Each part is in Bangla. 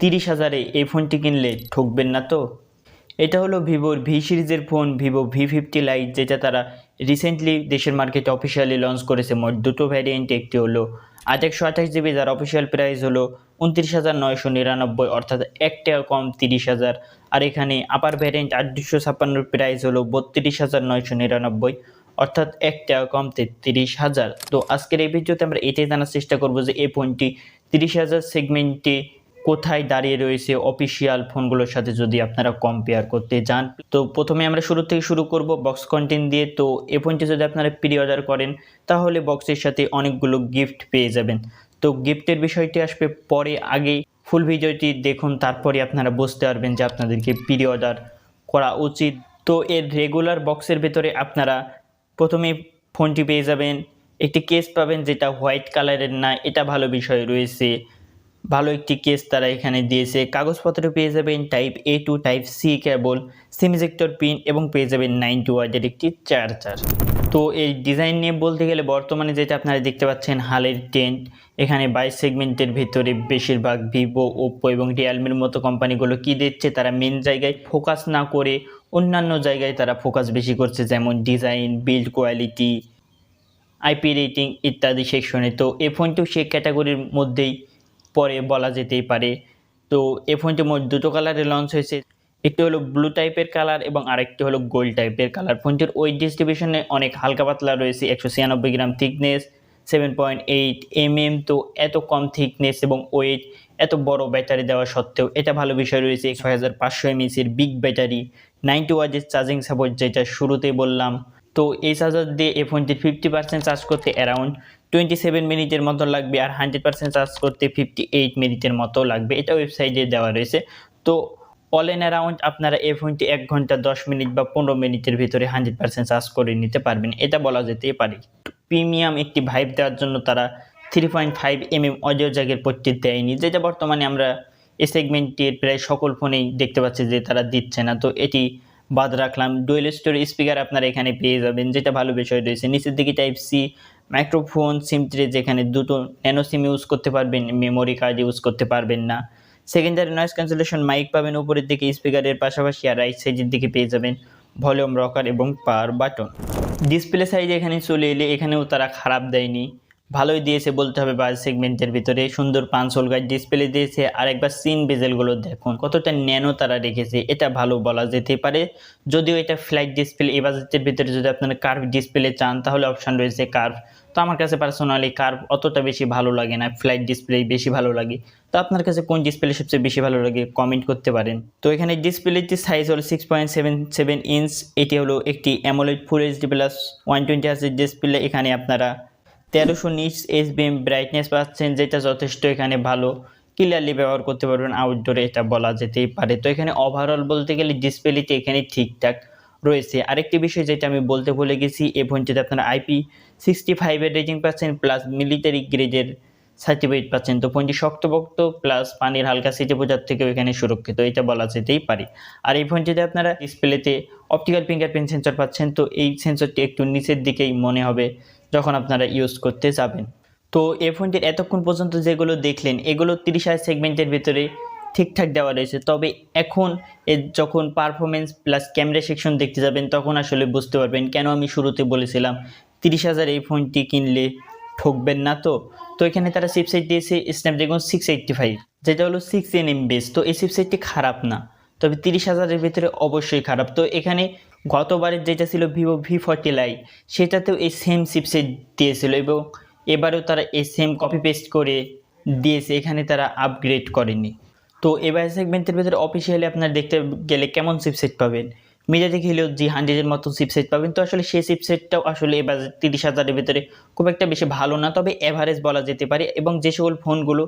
তিরিশ হাজারে এই ফোনটি কিনলে ঠকবেন না তো? এটা হলো ভিভোর ভি সিরিজের phone, Vivo V fifty lite যেটা তারা রিসেন্টলি দেশের মার্কেটে অফিসিয়ালি লঞ্চ করেছে। মোট দুটো ভ্যারিয়েন্ট একটি হলো আট একশো আঠাশ জিবি যার অফিসিয়াল প্রাইস হলো উনত্রিশ হাজার নয়শো নিরানব্বই, অর্থাৎ এক টাকা কম তিরিশ হাজার। আর এখানে আপার ভ্যারিয়েন্ট আট দুশো ছাপ্পান্নর প্রাইস হলো বত্রিশ হাজার নয়শো নিরানব্বই, অর্থাৎ এক টাকা কম তেত্রিশ হাজার। তো আজকের এই ভিডিওতে আমরা এটাই জানার চেষ্টা করব যে এই ফোনটি তিরিশ হাজার সেগমেন্টে কোথায় দাঁড়িয়ে রয়েছে অফিসিয়াল ফোনগুলোর সাথে যদি আপনারা কম্পেয়ার করতে যান। তো প্রথমে আমরা শুরু থেকে শুরু করব বক্স কন্টেন্ট দিয়ে। তো এ ফোনটি যদি আপনারা প্রি অর্ডার করেন, তাহলে বক্সের সাথে অনেকগুলো গিফট পেয়ে যাবেন। তো গিফটের বিষয়টি আসবে পরে আগে ফুল ভিডিওটি দেখুন, তারপরে আপনারা বুঝতে পারবেন যে আপনাদেরকে প্রি অর্ডার করা উচিত। তো এর রেগুলার বক্সের ভেতরে আপনারা প্রথমে ফোনটি পেয়ে যাবেন। একটি কেস পাবেন যেটা হোয়াইট কালারের না, এটা ভালো বিষয় রয়েছে। ভালো একটি কেস তারা এখানে দিয়েছে। কাগজপত্র পেয়ে যাবেন type A to type C cable সেমিজেক্টর pin এবং পেয়ে যাবেন নাইনটি ওয়ার্ডের একটি চার্জার তো এই ডিজাইন নিয়ে বলতে গেলে বর্তমানে যেটা আপনারা দেখতে পাচ্ছেন, হালের টেন্ট এখানে বাইশ সেগমেন্টের ভেতরে বেশিরভাগ ভিভো ওপ্পো এবং রিয়ালমির মতো কোম্পানিগুলো কি দিচ্ছে, তারা মেন জায়গায় ফোকাস না করে অন্যান্য জায়গায় তারা ফোকাস বেশি করছে, যেমন design build quality IP rating ইত্যাদি সেকশনে তো এই ফোনটিও সেই ক্যাটাগরির মধ্যেই পরে বলা যেতেই পারে। তো এই ফোনটি মোট দুটো কালারে লঞ্চ হয়েছে। একটি হলো ব্লু টাইপের কালার এবং আরেকটি হলো গোল্ড টাইপের কালার ফোনটির ওয়েট ডিস্ট্রিবিউশনে অনেক হালকা পাতলা রয়েছে, একশো ছিয়ানব্বই gram thickness seven point eight M M তো এত কম থিকনেস এবং ওয়েট এত বড় ব্যাটারি দেওয়া সত্ত্বেও এটা ভালো বিষয় রয়েছে ছয় হাজার পাঁচশো এমএসির বিগ ব্যাটারি নাইনটি ওয়াজের চার্জিং সাপোর্ট যেটা শুরুতেই বললাম। তো এই চার্জার দিয়ে এই ফোনটির ফিফটি পার্সেন্ট চার্জ করতে অ্যারাউন্ড টোয়েন্টি সেভেন মিনিটের মতো লাগবে আর হান্ড্রেড পার্সেন্ট চার্জ করতে ফিফটি এইট মিনিটের মতো লাগবে। এটা ওয়েবসাইটে দেওয়া রয়েছে। তো অল এন অ্যারাউন্ড আপনারা এই ফোনটি এক ঘণ্টা, দশ মিনিট বা পনেরো মিনিটের ভিতরে হান্ড্রেড পার্সেন্ট চার্জ করে নিতে পারবেন। এটা বলা যেতেই পারে। প্রিমিয়াম একটি ভাইব দেওয়ার জন্য তারা three point five M M audio জ্যাকের পট্টি দেয়নি। যেটা বর্তমানে আমরা এই সেগমেন্টের প্রায় সকল ফোনেই দেখতে পাচ্ছি যে তারা দিচ্ছে না। তো এটি বাদ রাখলাম। ডুয়েল স্টোরি স্পিকার আপনারা এখানে পেয়ে যাবেন। যেটা ভালো বিষয় রয়েছে। নিচের দিকে type C microphone SIM three যেখানে দুটো ন্যানো সিম ইউজ করতে পারবেন মেমোরি কার্ড ইউজ করতে পারবেন না। সেকেন্ডারি নয়েস ক্যান্সেলেশন মাইক পাবেন, উপরের দিকে স্পিকারের পাশাপাশি আর রাইট সাইজের দিকে পেয়ে যাবেন ভলিউম রকার এবং পাওয়ার বাটন ডিসপ্লে সাইজ এখানে চলে এলে এখানেও তারা খারাপ দেয়নি। ভালোই দিয়েছে বলতে হবে বাজ সেগমেন্টের ভিতরে। সুন্দর পাঁচশোল গাইড ডিসপ্লে দিয়েছে। আর একবার সিন বেজেলগুলো দেখুন। কতটা ন্যানো তারা রেখেছে, এটা ভালো বলা যেতে পারে। যদিও এটা ফ্লাইট ডিসপ্লে এই বাজেটের ভিতরে যদি আপনারা কার্ভ ডিসপ্লে চান, তাহলে অপশান রয়েছে কার্ভ তো আমার কাছে পার্সোনালি কার্ভ অতটা বেশি ভালো লাগে না ফ্লাইট ডিসপ্লে বেশি ভালো লাগে। তো আপনার কাছে কোন ডিসপ্লে সবচেয়ে বেশি ভালো লাগে কমেন্ট করতে পারেন। তো এখানে ডিসপ্লেটির সাইজ হলো six point seven seven inch এটি হলো একটি AMOLED full HD plus one twenty হার্সের display এখানে আপনারা তেরোশো নিচ এসবিএম ব্রাইটনেস পাচ্ছেন, যেটা যথেষ্ট এখানে ভালো। ক্লিয়ারলি ব্যবহার করতে পারবেন আউটডোরে এটা বলা যেতেই পারে। তো এখানে ওভারঅল বলতে গেলে ডিসপ্লেটি এখানে ঠিকঠাক রয়েছে। আরেকটি বিষয় যেটা আমি বলতে ভুলে গেছি এই ফোনটিতে আপনারা আইপি সিক্সটি ফাইভের রেটিং পাচ্ছেন প্লাস মিলিটারি গ্রেডের সার্টিফিকেট পাচ্ছেন। তো ফোনটি শক্তপোক্ত প্লাস পানির হালকা সিটে বোঝার থেকেও এখানে সুরক্ষিত, এটা বলা যেতেই পারে। আর এই ফোনটিতে আপনারা ডিসপ্লেতে অপটিক্যাল ফিঙ্গারপ্রিন্ট সেন্সর পাচ্ছেন, তো এই সেন্সরটি একটু নিচের দিকেই মনে হবে। যখন আপনারা ইউজ করতে যাবেন। তো এই ফোনটির এতক্ষণ পর্যন্ত যেগুলো দেখলেন, এগুলো তিরিশ হাজার সেগমেন্টের ভিতরে ঠিকঠাক দেওয়া রয়েছে। তবে এখন এর যখন পারফরমেন্স প্লাস ক্যামেরা সেকশন দেখতে যাবেন, তখন আসলে বুঝতে পারবেন কেন আমি শুরুতে বলেছিলাম তিরিশ হাজার এই ফোনটি কিনলে ঠকবেন না তো। তো এখানে তারা চিপসেট দিয়েছে স্ন্যাপড্রাগন সিক্স এইটটি ফাইভ যেটা হলো সিক্স এন এম বেস তো এই চিপসেটটি খারাপ না, তবে তিরিশ হাজারের ভিতরে অবশ্যই খারাপ। তো এখানে গতবারের যেটা ছিল ভিভো ভি ফর্টি লাই সেটাতেও এই সেম চিপসেট দিয়েছিল এবং এবারেও তারা এই সেম কপি পেস্ট করে দিয়েছে, এখানে তারা আপগ্রেড করেনি। তো এবার সেগমেন্টের ভিতরে অফিসিয়ালি আপনার দেখতে গেলে কেমন চিপসেট পাবেন? মিডিয়া থেকে হলেও জি হান্ড্রেডের মতো চিপসেট পাবেন, তো আসলে সেই চিপসেটটাও আসলে এবার তিরিশ হাজারের ভিতরে খুব একটা বেশি ভালো না, তবে এভারেজ বলা যেতে পারে এবং যে সকল ফোনগুলো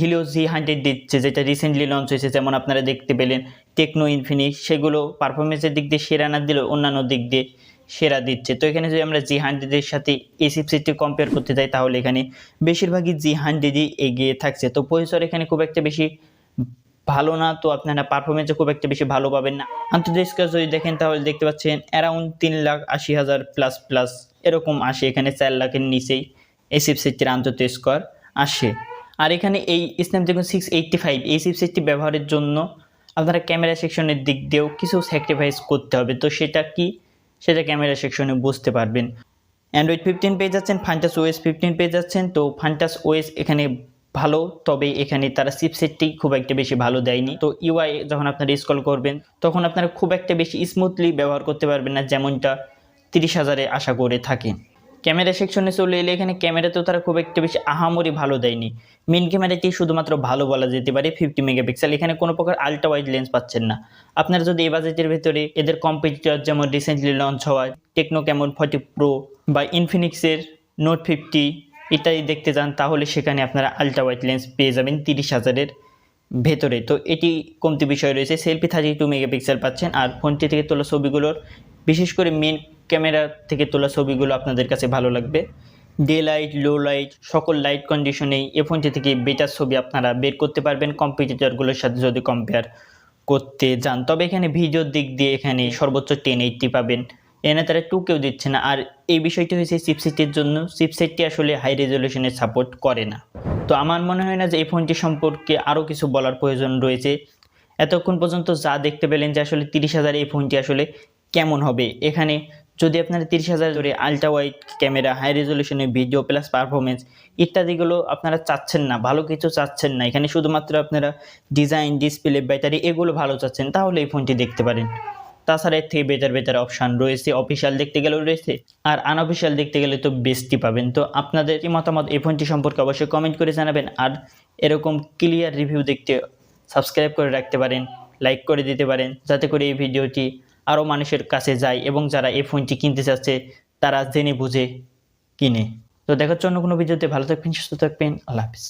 হিলিও জি হান্ড্রেড দিচ্ছে, যেটা রিসেন্টলি লঞ্চ হয়েছে, যেমন আপনারা দেখতে পেলেন টেকনো ইনফিনিক্স সেগুলো পারফরমেন্সের দিক দিয়ে সেরা না দিলেও অন্যান্য দিক দিয়ে সেরা দিচ্ছে। তো এখানে যদি আমরা জি হান্ড্রেডের সাথে এই চিপসেটটি কম্পেয়ার করতে যাই, তাহলে এখানে বেশিরভাগই জি হান্ড্রেডই এগিয়ে থাকছে। তো পরিসর এখানে খুব একটা বেশি ভালো না, তো আপনারা পারফরমেন্সে খুব একটা বেশি ভালো পাবেন না। আন্তর্জাতিক যদি দেখেন, তাহলে দেখতে পাচ্ছেন অ্যারাউন্ড তিন লাখ আশি হাজার প্লাস প্লাস এরকম আসে এখানে চার লাখের নিচেই এই চিপসেটটির আন্তর্জাতিক স্কোর আসে। আর এখানে এই স্ন্যাপড্রাগন সিক্স এইটটি ফাইভ এই চিপসেটটি ব্যবহারের জন্য আপনারা ক্যামেরা সেকশনের দিক দিয়েও কিছু স্যাক্রিফাইস করতে হবে। তো সেটা কি? সেটা ক্যামেরা সেকশনে বুঝতে পারবেন। অ্যান্ড্রয়েড ফিফটিন পেয়ে যাচ্ছেন ফান্টাস ওএস ফিফটিন পেয়ে যাচ্ছেন। তো ফান্টাস ওএস এখানে ভালো, তবে এখানে তারা চিপসেটটি খুব একটা বেশি ভালো দেয়নি। তো ইউআই যখন আপনারা স্কল করবেন, তখন আপনারা খুব একটা বেশি স্মুথলি ব্যবহার করতে পারবেন না, যেমনটা তিরিশ হাজারে আশা করে থাকেন। ক্যামেরা সেকশনে চলে এলে এখানে ক্যামেরাতেও তারা খুব একটা বেশি আহামরি ভালো দেয়নি। মেন ক্যামেরাটি শুধুমাত্র ভালো বলা যেতে পারে ফিফটি মেগাপিক্সেল এখানে কোনো প্রকার আলট্রা ওয়াইড লেন্স পাচ্ছেন না। আপনারা যদি এই বাজেটের ভেতরে এদের কম্পিটিটর যেমন রিসেন্টলি লঞ্চ হওয়া টেকনো ক্যামন ফর্টি প্রো বা ইনফিনিক্সের নোট ফিফটি ইত্যাদি দেখতে যান, তাহলে সেখানে আপনারা আলট্রা ওয়াইড লেন্স পেয়ে যাবেন তিরিশ হাজারের ভেতরে। তো এটি কমতি বিষয় রয়েছে। সেলফি থার্টি টু মেগাপিক্সেল পাচ্ছেন। আর ফোনটি থেকে তোলা ছবিগুলোর বিশেষ করে মেন ক্যামেরা থেকে তোলা ছবিগুলো আপনাদের কাছে ভালো লাগবে। ডে লাইট লো লাইট সকল লাইট কন্ডিশনেই এ ফোনটি থেকে বেটার ছবি আপনারা বের করতে পারবেন কম্পিটিটরগুলোর সাথে যদি কম্পেয়ার করতে যান। তবে এখানে ভিডিওর দিক দিয়ে এখানে সর্বোচ্চ টেন এইটটি পাবেন। এনে তারা টু কেউ দিচ্ছে না। আর এই বিষয়টি হয়েছে চিপসেটের জন্য। চিপসেটটি আসলে হাই রেজলিউশনের সাপোর্ট করে না। তো আমার মনে হয় না যে এই ফোনটি সম্পর্কে আরও কিছু বলার প্রয়োজন রয়েছে। এতক্ষণ পর্যন্ত যা দেখতে পেলেন যে আসলে তিরিশ হাজার এই ফোনটি আসলে কেমন হবে। এখানে যদি আপনারা তিরিশ হাজার ধরে আলট্রা ওয়াইড ক্যামেরা হাই রেজলিউশনের ভিডিও প্লাস পারফরমেন্স ইত্যাদিগুলো আপনারা চাচ্ছেন না, ভালো কিছু চাচ্ছেন না। এখানে শুধুমাত্র আপনারা ডিজাইন ডিসপ্লে ব্যাটারি এগুলো ভালো চাচ্ছেন, তাহলে এই ফোনটি দেখতে পারেন। তাছাড়া এর থেকে বেটার বেটার অপশান রয়েছে অফিসিয়াল দেখতে গেলেও রয়েছে, আর আনঅফিসিয়াল দেখতে গেলে তো বেস্টই পাবেন। তো আপনাদের কি মতামত এই ফোনটি সম্পর্কে অবশ্যই কমেন্ট করে জানাবেন, আর এরকম ক্লিয়ার রিভিউ দেখতে সাবস্ক্রাইব করে রাখতে পারেন লাইক করে দিতে পারেন, যাতে করে এই ভিডিওটি আরও মানুষের কাছে যায় এবং যারা এই ফোনটি কিনতে চাচ্ছে, তারা জেনে বুঝে কিনে। তো দেখার জন্য কোনো ভিডিওতে ভালো থাকবেন, সুস্থ থাকবেন, আল্লাহ হাফিজ।